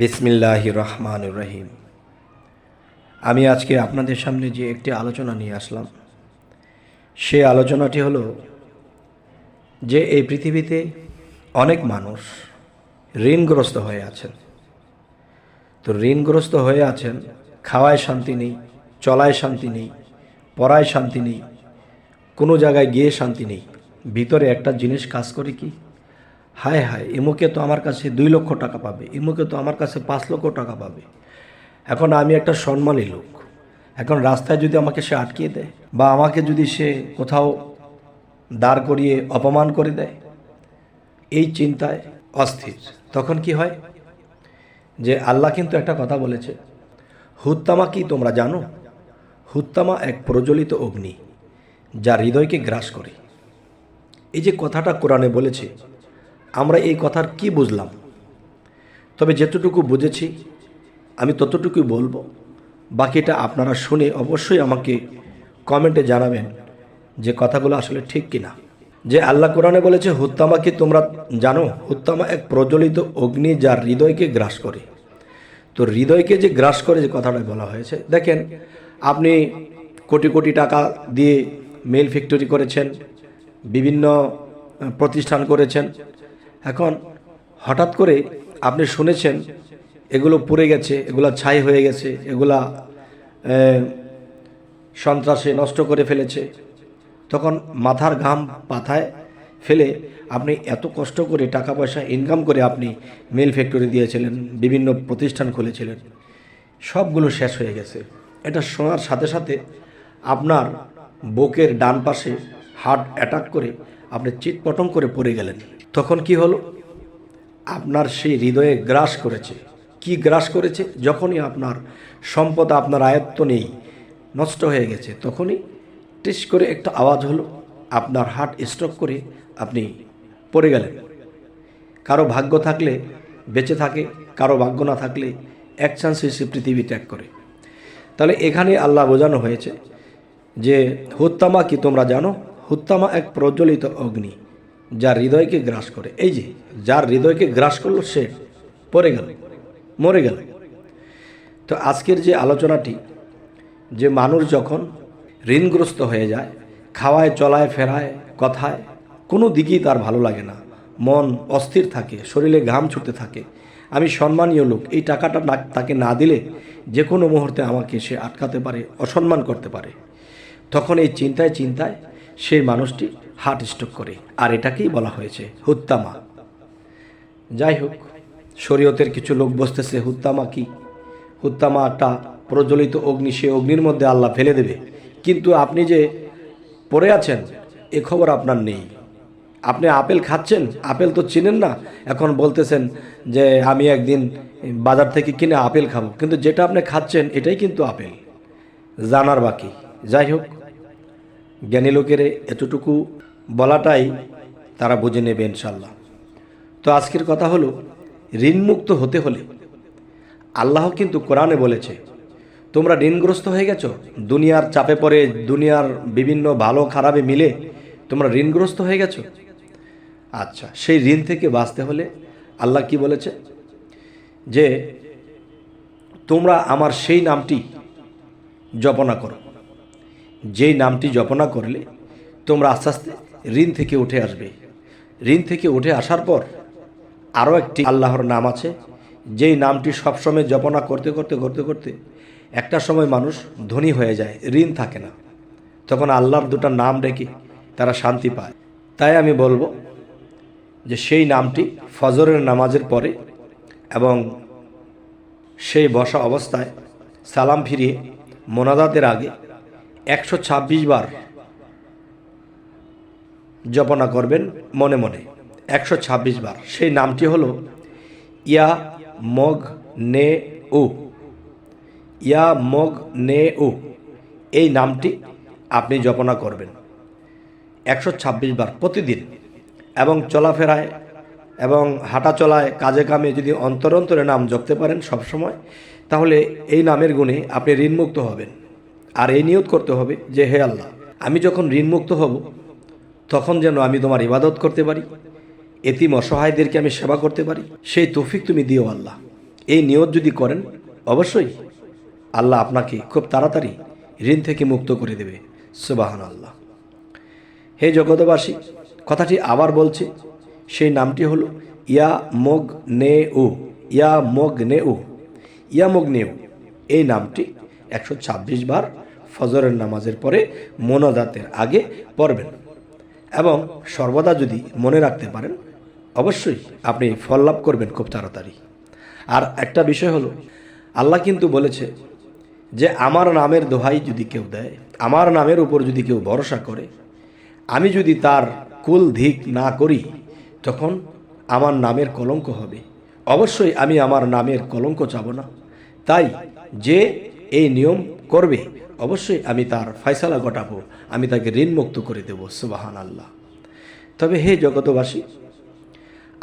বিসমিল্লাহ রহমান রহিম। আমি আজকে আপনাদের সামনে যে একটি আলোচনা নিয়ে আসলাম, সে আলোচনাটি হলো যে এই পৃথিবীতে অনেক মানুষ ঋণগ্রস্ত হয়ে আছেন। তো ঋণগ্রস্ত হয়ে আছেন, খাওয়ায় শান্তি নেই, চলায় শান্তি নেই, পড়ায় শান্তি নেই, কোনো জায়গায় গিয়ে শান্তি নেই, ভিতরে একটা জিনিস কাজ করে কি? হায় হায় এমুকে তো আমার কাছে দুই লক্ষ টাকা পাবে এমুকে তো আমার কাছে পাঁচ লক্ষ টাকা পাবে। এখন আমি একটা সম্মানী লোক। এখন রাস্তায় যদি আমাকে সে আটকিয়ে দেয় বা আমাকে যদি সে কোথাও দাঁড় করিয়ে অপমান করে দেয়, এই চিন্তায় অস্থির। তখন কি হয়? যে আল্লাহ কিন্তু একটা কথা বলেছে, হুত্তামা কি তোমরা জানো? হুত্তামা এক প্রজ্বলিত অগ্নি যা হৃদয়কে গ্রাস করে। এই যে কথাটা কোরআনে বলেছে আমরা এই কথার কি বুঝলাম? তবে যেতটুকু বুঝেছি, আমি ততটুকুই বলব। বাকিটা আপনারা শুনে অবশ্যই আমাকে কমেন্টে জানাবেন যে কথাগুলো আসলে ঠিক কিনা। যে আল্লাহ কোরআনে বলেছে, হুত্তামা কি তোমরা জানো? হুত্তামা এক প্রজ্বলিত অগ্নি যার হৃদয়কে গ্রাস করে। তো হৃদয়কে যে গ্রাস করে যে কথাটা বলা হয়েছে, দেখেন, আপনি কোটি কোটি টাকা দিয়ে মেল ফ্যাক্টরি করেছেন, বিভিন্ন প্রতিষ্ঠান করেছেন এখন হঠাৎ করে আপনি শুনেছেন এগুলো পুড়ে গেছে, এগুলা ছাই হয়ে গেছে, এগুলা সন্ত্রাসে নষ্ট করে ফেলেছে। তখন মাথার ঘাম পাথায় ফেলে আপনি এত কষ্ট করে টাকা পয়সা ইনকাম করে আপনি মিল ফ্যাক্টরি দিয়েছিলেন, বিভিন্ন প্রতিষ্ঠান খুলেছিলেন। সবগুলো শেষ হয়ে গেছে। এটা শোনার সাথে সাথে আপনার বুকের ডান পাশে হার্ট অ্যাটাক করে আপনি চিটপটম করে পড়ে গেলেন। তখন কি হলো? আপনার সেই হৃদয়ে গ্রাস করেছে। কি গ্রাস করেছে? যখনই আপনার সম্পদ, আপনার আয়ত্ত নেই, নষ্ট হয়ে গেছে, তখনই টিস করে একটা আওয়াজ হলো। আপনার হার্ট স্ট্রোক করে আপনি পড়ে গেলেন। কারও ভাগ্য থাকলে বেঁচে থাকে, কারও ভাগ্য না থাকলে এক চান্সে সে পৃথিবী ত্যাগ করে। তাহলে এখানে আল্লাহ বোঝানো হয়েছে যে, হুত্তামা কি তোমরা জানো? হুত্তামা এক প্রজ্বলিত অগ্নি যা হৃদয়কে গ্রাস করে। এই যে, যার হৃদয়কে গ্রাস করল সে, পড়ে গেল, মরে গেল। তো আজকের যে আলোচনাটি, যে মানুষ যখন ঋণগ্রস্ত হয়ে যায়, খাওয়ায়, চলায়, ফেরায়, কথায়, কোনো দিকেই তার ভালো লাগে না। মন অস্থির থাকে, শরীরে ঘাম ছুটতে থাকে। আমি সম্মানীয় লোক, এই টাকাটা না, তাকে না দিলে যে কোনো মুহূর্তে আমাকে সে আটকাতে পারে, অসম্মান করতে পারে। তখন এই চিন্তায় চিন্তায় সেই মানুষটি হার্ট স্ট্রোক করে, আর এটাকেই বলা হয়েছে হুত্তামা। যাই হোক শরীয়তের কিছু লোক বসতেছে, হুত্তামা কি? হুত্তামা একটা প্রজ্বলিত অগ্নি, সে অগ্নির মধ্যে আল্লাহ ফেলে দেবে। কিন্তু আপনি যে পড়ে আছেন, এ খবর আপনার নেই। আপনি আপেল খাচ্ছেন? আপেল তো চিনেন না? এখন বলতেছেন যে আমি একদিন বাজার থেকে কিনে আপেল খাব। কিন্তু যেটা আপনি খাচ্ছেন, এটাই কিন্তু আপেল। জানার বাকি। যাই হোক জ্ঞানী লোকের এতটুকু বলাটাই তারা বুঝে নেবে ইনশাল্লাহ তো আজকের কথা হলো, ঋণমুক্ত হতে হলে আল্লাহ কিন্তু কোরআনে বলেছে, তোমরা ঋণগ্রস্ত হয়ে গেছো, দুনিয়ার চাপে পড়ে, দুনিয়ার বিভিন্ন ভালো খারাপে মিলে তোমরা ঋণগ্রস্ত হয়ে গেছো? আচ্ছা সেই ঋণ থেকে বাঁচতে হলে আল্লাহ কি বলেছে? যে, তোমরা আমার সেই নামটি জপনা করো। যেই নামটি জপনা করলে তোমরা আস্তে আস্তে ঋণ থেকে উঠে আসবে। ঋণ থেকে উঠে আসার পর আরও একটি আল্লাহর নাম আছে। যেই নামটি সবসময় জপনা করতে করতে করতে করতে একটা সময় মানুষ ধনী হয়ে যায়, ঋণ থাকে না। তখন আল্লাহর দুটা নাম রেখে তারা শান্তি পায়। তাই আমি বলব যে সেই নামটি ফজরের নামাজের পরে এবং সেই বসা অবস্থায় সালাম ফিরিয়ে মোনাদাতের আগে একশো ছাব্বিশ বার জপনা করবেন মনে মনে। একশো ছাব্বিশ বার। সেই নামটি হলো ইয়া মগ নে উ। ইয়া মগ নে উ। এই নামটি আপনি জপনা করবেন একশো ছাব্বিশ বার প্রতিদিন। এবং চলাফেরায় এবং হাঁটা চলায় কাজে কামে যদি অন্তর অন্তরে নাম জপতে পারেন সবসময়, তাহলে এই নামের গুণে আপনি ঋণমুক্ত হবেন। আর এই নিয়ত করতে হবে যে, হে আল্লাহ, আমি যখন ঋণমুক্ত হব, তখন যেন আমি তোমার ইবাদত করতে পারি, এতিম অসহায়দেরকে আমি সেবা করতে পারি, সেই তৌফিক তুমি দিও আল্লাহ। এই নিয়ত যদি করেন, অবশ্যই আল্লাহ আপনাকে খুব তাড়াতাড়ি ঋণ থেকে মুক্ত করে দেবে। সুবাহান আল্লাহ হে জগতবাসী কথাটি আবার বলছে, সেই নামটি হলো ইয়া মগ নে ও ইয়া মগ নে ও ইয়া মগ নে উ এই নামটি একশো ছাব্বিশ বার ফজরের নামাজের পরে মোনাজাতের আগে পড়বেন। এবং সর্বদা যদি মনে রাখতে পারেন, অবশ্যই আপনি ফল লাভ করবেন খুব তাড়াতাড়ি। আর একটা বিষয় হলো, আল্লাহ কিন্তু বলেছে যে, আমার নামের দোহাই যদি কেউ দেয়, আমার নামের উপর যদি কেউ ভরসা করে, আমি যদি তার কুল ধিক না করি, তখন আমার নামের কলঙ্ক হবে। অবশ্যই আমি আমার নামের কলঙ্ক চাব না। তাই যে এই নিয়ম করবে, অবশ্যই আমি তার ফয়সালা ঘটাবো, আমি তাকে ঋণমুক্ত করে দেব সুবাহান আল্লাহ তবে হে জগতবাসী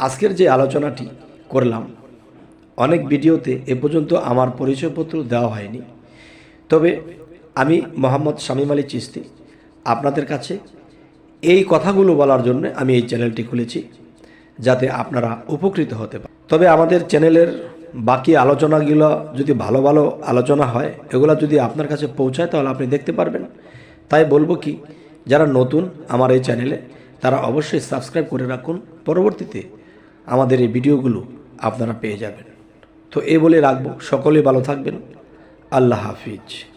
আজকের যে আলোচনাটি করলাম, অনেক ভিডিওতে এ পর্যন্ত আমার পরিচয়পত্র দেওয়া হয়নি। তবে আমি মোহাম্মদ শামীম আলী চিস্তি আপনাদের কাছে এই কথাগুলো বলার জন্য আমি এই চ্যানেলটি খুলেছি, যাতে আপনারা উপকৃত হতে পারেন। তবে আমাদের চ্যানেলের বাকি আলোচনাগুলো যদি ভালো ভালো আলোচনা হয়, এগুলো যদি আপনার কাছে পৌঁছায়, তাহলে আপনি দেখতে পারবেন। তাই বলব কি, যারা নতুন আমার এই চ্যানেলে, তারা অবশ্যই সাবস্ক্রাইব করে রাখুন। পরবর্তীতে আমাদের এই ভিডিওগুলো আপনারা পেয়ে যাবেন। তো এ বলে রাখব। সকলেই ভালো থাকবেন। আল্লাহ হাফিজ।